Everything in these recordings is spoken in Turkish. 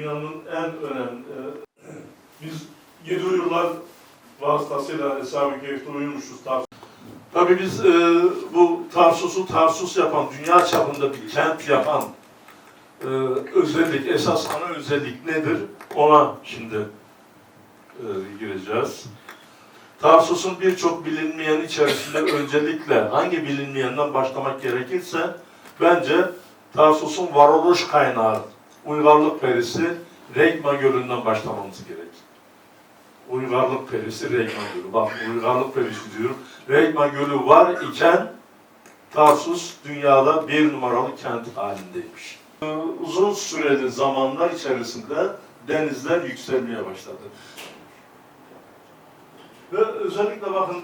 dünyanın en önemli e, biz yedi uyurlar vasıtasıyla Eshab-ı Kehf'te uyumuşuz. Tars Tabii biz e, bu Tarsus'u Tarsus yapan, dünya çapında bir kent yapan e, özellik, esas ana özellik nedir? Ona şimdi e, gireceğiz. Tarsus'un birçok bilinmeyen içerisinde öncelikle hangi bilinmeyenden başlamak gerekirse bence Tarsus'un varoluş kaynağı, uygarlık perisi Regma Gölü'nden başlamamız gerek. Uygarlık perisi Regma Gölü. Bak uygarlık perisi diyorum. Regma Gölü var iken Tarsus dünyada bir numaralı kent halindeymiş. Uzun süreli zamanlar içerisinde denizler yükselmeye başladı. Ve özellikle bakın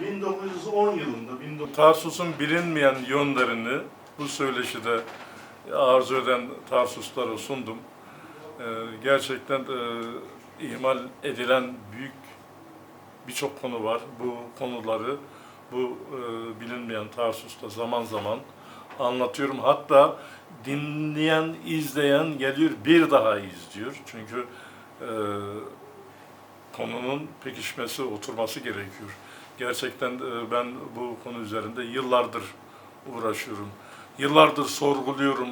e, 1910 yılında 19... Tarsus'un bilinmeyen yönlerini bu söyleşide arzu eden Tarsuslara sundum. Ee, gerçekten e, ihmal edilen büyük birçok konu var. Bu konuları bu e, bilinmeyen Tarsus'ta zaman zaman anlatıyorum. Hatta dinleyen, izleyen geliyor bir daha izliyor. Çünkü e, konunun pekişmesi, oturması gerekiyor. Gerçekten e, ben bu konu üzerinde yıllardır uğraşıyorum. Yıllardır sorguluyorum.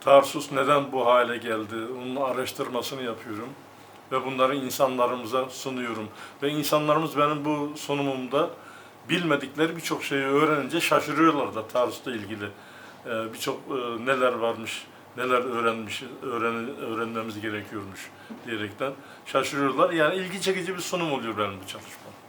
Tarsus neden bu hale geldi? Onun araştırmasını yapıyorum. Ve bunları insanlarımıza sunuyorum. Ve insanlarımız benim bu sunumumda bilmedikleri birçok şeyi öğrenince şaşırıyorlar da Tarsus'la ilgili. E, Birçok e, neler varmış, neler öğrenmiş, öğren, öğrenmemiz gerekiyormuş diyerekten şaşırıyorlar. Yani ilgi çekici bir sunum oluyor benim bu çalışma.